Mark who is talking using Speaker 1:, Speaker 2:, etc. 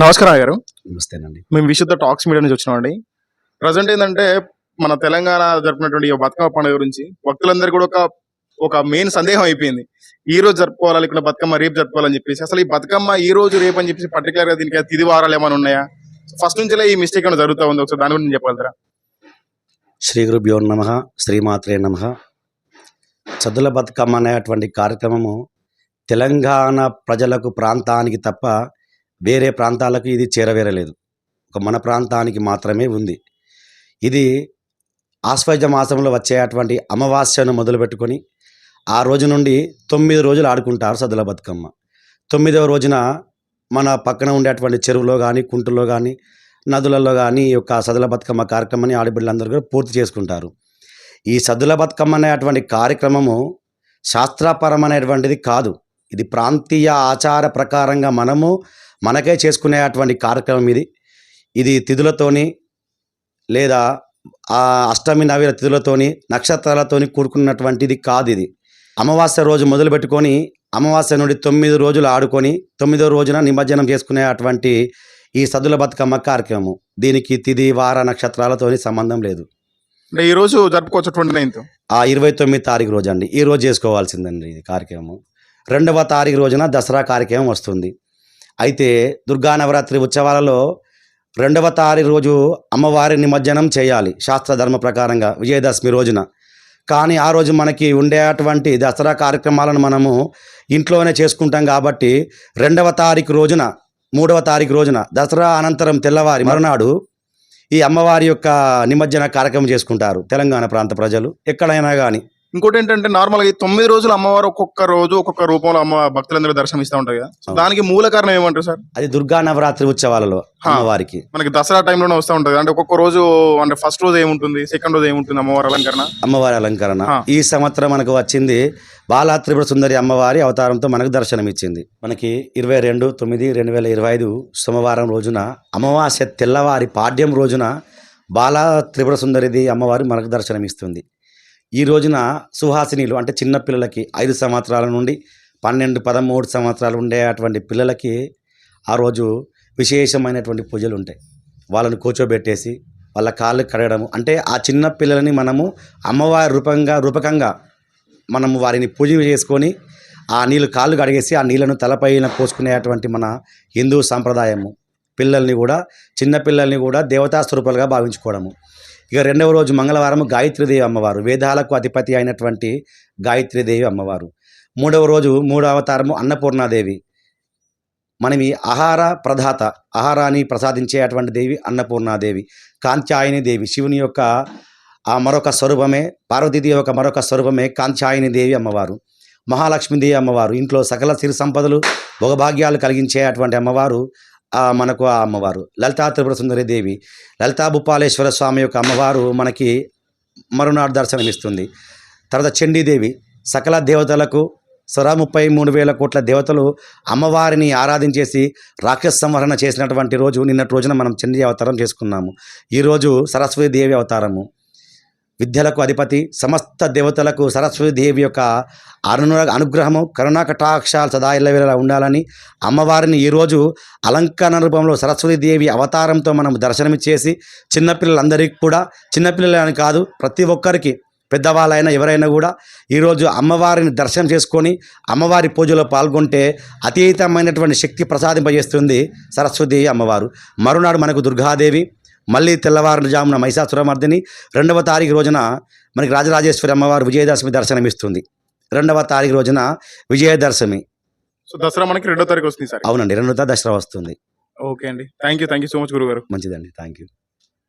Speaker 1: నమస్కారం గారు
Speaker 2: నమస్తేనండి.
Speaker 1: మేము విశుద్ధ టాక్స్ మీడియా నుంచి వచ్చినామండి. ప్రజెంట్ ఏంటంటే మన తెలంగాణ జరుపుకున్నటువంటి ఈ బతుకమ్మ పండుగ గురించి భక్తులందరూ కూడా ఒక ఒక మెయిన్ సందేహం అయిపోయింది. ఈ రోజు జరుపుకోవాలి లేకుంటే బతుకమ్మ రేపు జరుపుకోవాలని చెప్పేసి. అసలు ఈ బతుకమ్మ ఈ రోజు రేపు అని చెప్పేసి పర్టికులర్గా దీనికి తిది వారాలు ఏమైనా ఉన్నాయా? ఫస్ట్ నుంచే ఈ మిస్టేక్ ఏమైనా జరుగుతూ ఉంది? ఒకసారి దాని గురించి చెప్పగలుగుతారా?
Speaker 2: శ్రీ గురుభ్యో నమ శ్రీమాత్రే నమ. సద్దుల బతుకమ్మ అనేటువంటి కార్యక్రమము తెలంగాణ ప్రజలకు ప్రాంతానికి తప్ప వేరే ప్రాంతాలకు ఇది చేరవేరలేదు. ఒక మన ప్రాంతానికి మాత్రమే ఉంది. ఇది ఆశ్వజ మాసంలో వచ్చే అటువంటి అమావాస్యను మొదలుపెట్టుకొని ఆ రోజు నుండి తొమ్మిది రోజులు ఆడుకుంటారు సద్దుల బతుకమ్మ. తొమ్మిదవ రోజున మన పక్కన ఉండేటువంటి చెరువులో కానీ కుంటుల్లో కానీ నదులలో కానీ ఈ యొక్క సదుల బతుకమ్మ కార్యక్రమాన్ని ఆడబిడ్డలందరూ కూడా పూర్తి చేసుకుంటారు. ఈ సద్దుల బతుకమ్మ అనేటువంటి కార్యక్రమము శాస్త్రపరమైనటువంటిది కాదు. ఇది ప్రాంతీయ ఆచార ప్రకారంగా మనము మనకే చేసుకునేటువంటి కార్యక్రమం ఇది. ఇది తిథులతోని లేదా ఆ అష్టమి నవీన తిథులతోని నక్షత్రాలతోని కూడుకున్నటువంటిది కాదు ఇది. అమావాస్య రోజు మొదలు పెట్టుకొని అమావాస్య నుండి తొమ్మిది రోజులు ఆడుకొని తొమ్మిదో రోజున నిమజ్జనం చేసుకునే అటువంటి ఈ సద్దుల బతుకమ్మ కార్యక్రమం దీనికి తిది వార నక్షత్రాలతోని సంబంధం లేదు.
Speaker 1: ఈ రోజు జరుపుకోవచ్చు ట్వంటీ నైన్త్
Speaker 2: ఆ ఇరవై తొమ్మిది తారీఖు రోజు అండి. ఈ రోజు చేసుకోవాల్సిందండి ఇది కార్యక్రమం రెండవ తారీఖు రోజున దసరా కార్యక్రమం వస్తుంది. అయితే దుర్గా నవరాత్రి ఉత్సవాలలో రెండవ తారీఖు రోజు అమ్మవారి నిమజ్జనం చేయాలి శాస్త్ర ధర్మ ప్రకారంగా విజయదశమి రోజున. కానీ ఆ రోజు మనకి ఉండేటువంటి దసరా కార్యక్రమాలను మనము ఇంట్లోనే చేసుకుంటాం కాబట్టి రెండవ తారీఖు రోజున మూడవ తారీఖు రోజున దసరా అనంతరం తెల్లవారి మరునాడు ఈ అమ్మవారి యొక్క నిమజ్జన కార్యక్రమం చేసుకుంటారు తెలంగాణ ప్రాంత ప్రజలు. ఎక్కడైనా కానీ
Speaker 1: ఇంకోటి ఏంటంటే నార్మల్గా తొమ్మిది రోజులు అమ్మవారు ఒక్కొక్క రోజు ఒక్కొక్క రూపంలో అమ్మ భక్తులందరూ దర్శనమిస్తూ ఉంటారు కదా. సో. దానికి మూల కారణం ఏమంటారు సార్?
Speaker 2: అది దుర్గా నవరాత్రి ఉత్సవాలలో. అమ్మవారికి.
Speaker 1: మనకి దసరా టైంలోనే వస్తూ ఉంటుంది. అంటే ఒక్కొక్క రోజు అంటే ఫస్ట్ రోజు ఏముంటుంది సెకండ్ రోజు ఏముంటుంది అమ్మవారి అలంకరణ?
Speaker 2: అమ్మవారి అలంకరణ. ఈ సంవత్సరం మనకు వచ్చింది బాలా త్రిపుర సుందరి అమ్మవారి అవతారంతో మనకు దర్శనం ఇచ్చింది. మనకి ఇరవై రెండు తొమ్మిది రెండు వేల ఇరవై ఐదు సోమవారం రోజున అమావాస్య తెల్లవారి పాడ్యం రోజున బాలా త్రిపుర సుందరిది అమ్మవారి మనకు దర్శనం ఇస్తుంది. ఈ రోజున సుహాసినీలు అంటే చిన్న పిల్లలకి ఐదు సంవత్సరాల నుండి పన్నెండు పదమూడు సంవత్సరాలు ఉండే అటువంటి పిల్లలకి ఆ రోజు విశేషమైనటువంటి పూజలు ఉంటాయి. వాళ్ళని కూర్చోబెట్టేసి వాళ్ళ కాళ్ళు కడగడము. అంటే ఆ చిన్న పిల్లలని మనము అమ్మవారి రూపంగా రూపకంగా మనము వారిని పూజ చేసుకొని ఆ నీళ్ళు కాళ్ళు కడిగేసి ఆ నీళ్ళను తలపైన పోసుకునేటువంటి మన హిందూ సాంప్రదాయము. పిల్లల్ని కూడా చిన్న పిల్లల్ని కూడా దేవతా స్వరూపాలుగా భావించుకోవడము. ఇక రెండవ రోజు మంగళవారం గాయత్రీదేవి అమ్మవారు వేదాలకు అధిపతి అయినటువంటి గాయత్రీదేవి అమ్మవారు. మూడవ రోజు మూడవ అవతారము అన్నపూర్ణాదేవి. మనం ఈ ఆహార ప్రధాత ఆహారాన్ని ప్రసాదించే అటువంటి దేవి అన్నపూర్ణాదేవి. కాంత్యాయని దేవి శివుని యొక్క ఆ మరొక స్వరూపమే పార్వతీదేవి యొక్క మరొక స్వరూపమే కాంత్యాయని దేవి అమ్మవారు. మహాలక్ష్మీదేవి అమ్మవారు ఇంట్లో సకల సిరి సంపదలు భోగభాగ్యాలు కలిగించే అటువంటి అమ్మవారు మనకు ఆ అమ్మవారు. లలితా త్రిపుర సుందరి దేవి. లలితా భూపాలేశ్వర స్వామి యొక్క అమ్మవారు మనకి మరునాడు దర్శనమిస్తుంది తర్వాత చండీదేవి సకల దేవతలకు సరా ముప్పై మూడు వేల కోట్ల దేవతలు అమ్మవారిని ఆరాధించేసి రాక్షస సంవరణ చేసినటువంటి రోజు నిన్నటి రోజున మనం చండీ అవతారం చేసుకున్నాము. ఈరోజు సరస్వతి దేవి అవతారము. విద్యలకు అధిపతి సమస్త దేవతలకు సరస్వతి దేవి యొక్క అను అనుగ్రహము కరుణా కటాక్షాలు సదా ఇళ్ళవేళలా ఉండాలని అమ్మవారిని ఈరోజు అలంకరణ రూపంలో సరస్వతి దేవి అవతారంతో మనం దర్శనం చేసి చిన్నపిల్లలందరికీ కూడా చిన్నపిల్లలని కాదు ప్రతి ఒక్కరికి పెద్దవాళ్ళైనా ఎవరైనా కూడా ఈరోజు అమ్మవారిని దర్శనం చేసుకొని అమ్మవారి పూజలో పాల్గొంటే అతీతమైనటువంటి శక్తి ప్రసాదింపజేస్తుంది సరస్వతి అమ్మవారు. మరునాడు మనకు దుర్గాదేవి మళ్ళీ తెల్లవారుజామున మహిషాసురమర్దిని రెండవ తారీఖు రోజున మనకి రాజరాజేశ్వరి అమ్మవారు విజయదశమి దర్శనమిస్తుంది. రెండవ తారీఖు రోజున విజయదశమి.
Speaker 1: సో దసరా మనకి రెండో తారీఖు వస్తుంది సార్.
Speaker 2: అవునండి రెండవ దసరా వస్తుంది.
Speaker 1: ఓకే అండి. Thank you thank you so much గురుగారు.
Speaker 2: మంచిదండి థ్యాంక్ యూ